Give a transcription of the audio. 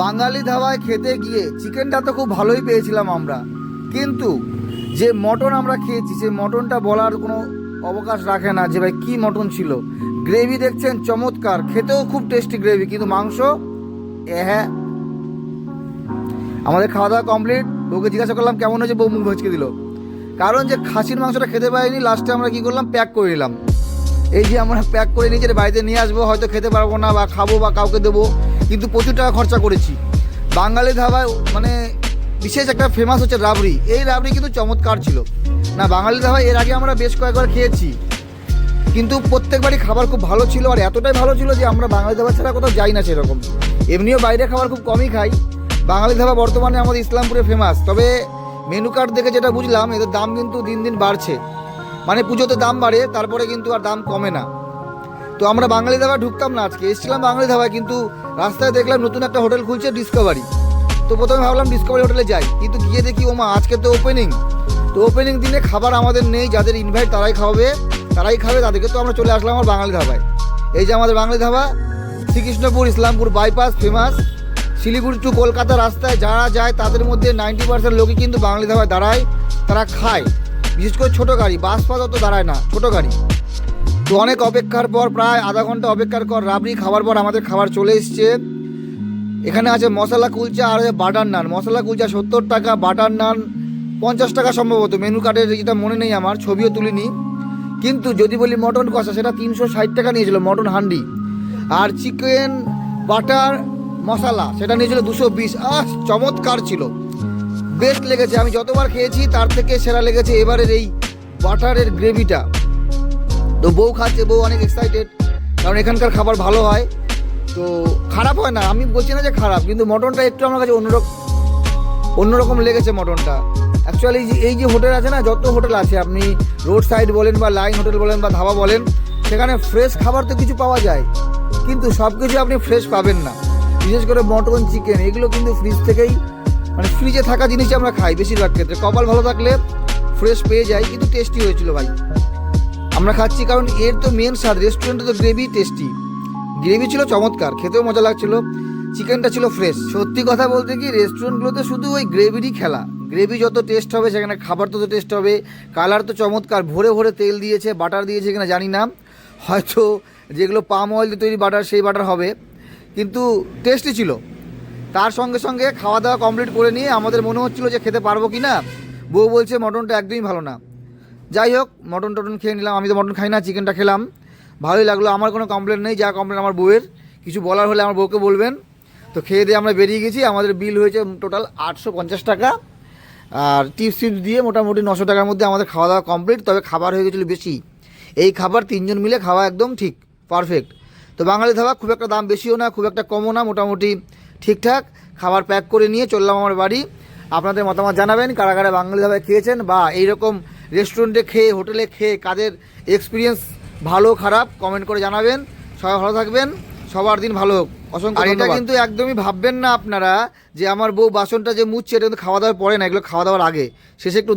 বাঙালি ধাবায় খেতে গিয়ে চিকেনটা তো খুব ভালোই পেয়েছিলাম আমরা। কিন্তু যে মটন আমরা খেয়েছি, সেই মটনটা বলার কোনো অবকাশ রাখে না যে ভাই কী মটন ছিল। গ্রেভি দেখছেন, চমৎকার। খেতেও খুব টেস্টি গ্রেভি, কিন্তু মাংস হ্যাঁ আমাদের খাওয়া দাওয়া কমপ্লিট বউকে জিজ্ঞাসা করলাম, কেমন হয়েছে? বউ মুখ ভচকে দিল। কারণ যে খাসির মাংসটা খেতে পারিনি লাস্টে আমরা কি করলাম? প্যাক করে নিলাম। এই যে আমরা প্যাক করে নিয়ে বাড়িতে নিয়ে আসব, হয়তো খেতে পারব না বা খাব বা কাউকে দেবো। কিন্তু প্রচুর টাকা খরচা করেছি। বাঙালি ধাবায় মানে বিশেষ একটা ফেমাস হচ্ছে রাবড়ি। এই রাবড়ি কিন্তু চমৎকার ছিল। না, বাঙালি ধাবায় এর আগে আমরা বেশ কয়েকবার খেয়েছি। কিন্তু প্রত্যেকবারই খাবার খুব ভালো ছিল আর এতটাই ভালো ছিল যে আমরা বাঙালি ধাবা ছাড়া কোথাও যাই না সেরকম। এমনিও বাইরে খাবার খুব কমই খাই। বাঙালি ধাবা বর্তমানে আমাদের ইসলামপুরে ফেমাস তবে মেনু কার্ড দেখে যেটা বুঝলাম, এদের দাম কিন্তু দিন দিন বাড়ছে। মানে পুজোতে দাম বাড়ে, তারপরে কিন্তু আর দাম কমে না। তো আমরা বাঙালি ধাবা ঢুকতাম না আজকে। এসেছিলাম বাঙালি ধাবায়, কিন্তু রাস্তায় দেখলাম নতুন একটা হোটেল খুলছে ডিসকভারি তো প্রথমে ভাবলাম ডিসকভারি হোটেলে যাই, কিন্তু গিয়ে দেখি, ওমা, আজকে তো ওপেনিং তো ওপেনিং দিনে খাবার আমাদের নেই, যাদের ইনভাইট তারাই খাওয়াবে তারাই খাবে, তাদেরকে তো আমরা চলে আসলাম আমার বাঙালি ধাবায়। এই যে আমাদের Bengali dhaba, Srikrishnapur, Islampur bypass famous Siliguri to Kolkata রাস্তায় যারা যায়, তাদের মধ্যে নাইনটি পার্সেন্ট লোকই কিন্তু বাঙালি ধাবায় দাঁড়ায়, তারা খায়। বিশেষ করে ছোটো গাড়ি, বাস ফাস অত দাঁড়ায় না, ছোটো গাড়ি। তো অনেক অপেক্ষার পর, প্রায় আধা ঘণ্টা অপেক্ষার পর রাবড়ি খাবার পর আমাদের খাবার চলে এসছে। এখানে আছে মশলা কুলচা আর বাটার নান। মশলা কুলচা সত্তর টাকা, বাটার নান পঞ্চাশ টাকা সম্ভবত। মেনু কার্ডের যেটা মনে নেই আমার, ছবিও তুলিনি। কিন্তু যদি বলি মটন কষা, সেটা তিনশো ষাট টাকা নিয়েছিল মটন হান্ডি। আর চিকেন বাটার মশলা, সেটা নিয়েছিল দুশো বিশ। আহ, চমৎকার ছিল। বেস্ট লেগেছে। আমি যতবার খেয়েছি, তার থেকে সেরা লেগেছে এবারের এই বাটারের গ্রেভিটা। তো বউ খাচ্ছে, বউ অনেক এক্সাইটেড কারণ এখানকার খাবার ভালো হয়। তো খারাপ হয় না, আমি বলছি না যে খারাপ, কিন্তু মটনটা একটু আমার কাছে অন্যরকম অন্যরকম লেগেছে মটনটা। অ্যাকচুয়ালি এই যে হোটেল আছে না, যত হোটেল আছে, আপনি রোড সাইড বলেন বা লাইন হোটেল বলেন বা ধাবা বলেন, সেখানে ফ্রেশ খাবার তো কিছু পাওয়া যায়, কিন্তু সব কিছু আপনি ফ্রেশ পাবেন না। বিশেষ করে মটন চিকেন এগুলো কিন্তু ফ্রিজ থেকেই মানে ফ্রিজে থাকা জিনিসই আমরা খাই বেশিরভাগ ক্ষেত্রে। কপাল ভালো থাকলে ফ্রেশ পেয়ে যাই, কিন্তু টেস্টি হয়েছিল ভাই। আমরা খাচ্ছি কারণ এর তো মেন স্বাদ রেস্টুরেন্টে তো গ্রেভি টেস্টি গ্রেভি ছিল চমৎকার, খেতেও মজা লাগছিল। চিকেনটা ছিল ফ্রেশ সত্যি কথা বলতে কি রেস্টুরেন্টগুলোতে শুধু ওই গ্রেভিরই খেলা। গ্রেভি যত টেস্ট হবে, সেখানে খাবার তত টেস্ট হবে। কালার তো চমৎকার, ভরে ভরে তেল দিয়েছে বাটার দিয়েছে কিনা জানি না। হয়তো যেগুলো পাম অয়েল দিয়ে তৈরি বাটার সেই বাটার হবে। কিন্তু টেস্টি ছিল। তার সঙ্গে সঙ্গে খাওয়া দাওয়া কমপ্লিট করে নিয়ে আমাদের মনে হচ্ছিল যে খেতে পারব কি না বউ বলছে, মটনটা একদমই ভালো না। যাই হোক, মটন টটন খেয়ে নিলাম। আমি তো মটন খাই না, চিকেনটা খেলাম। ভালোই লাগল, আমার কোনো কমপ্লেন নেই, যা কমপ্লেন আমার বউয়ের। কিছু বলার হলে আমার বউকে বলবেন। তো খেয়ে দিয়ে আমরা বেরিয়ে গেছি, আমাদের বিল হয়েছে টোটাল আটশো পঞ্চাশ টাকা। আর টিপস টিপস দিয়ে মোটামুটি নশো টাকার মধ্যে আমাদের খাওয়া দাওয়া কমপ্লিট তবে খাবার হয়ে গেছিল বেশি। এই খাবার তিনজন মিলে খাওয়া একদম ঠিক পারফেক্ট তো বাঙালি ধাবা খুব একটা দাম বেশিও না, খুব একটা কমও না, মোটামুটি ঠিকঠাক। খাবার প্যাক করে নিয়ে চললাম আমার বাড়ি। আপনাদের মতামত জানাবেন, কারা কারা বাঙালি ধাবায় খেয়েছেন বা এইরকম রেস্টুরেন্টে খেয়ে হোটেলে খেয়ে কাদের এক্সপিরিয়েন্স ভালো খারাপ কমেন্ট করে জানাবেন। সবাই ভালো থাকবেন সবার দিন ভালো হোক। অসংখ্য আর এটা কিন্তু একদমই ভাববেন না আপনারা যে আমার বউ বাসনটা যে মুচ্ছে এটা কিন্তু খাওয়া দাওয়ার পরে না এগুলো খাওয়া দাওয়ার আগে। শেষে একটু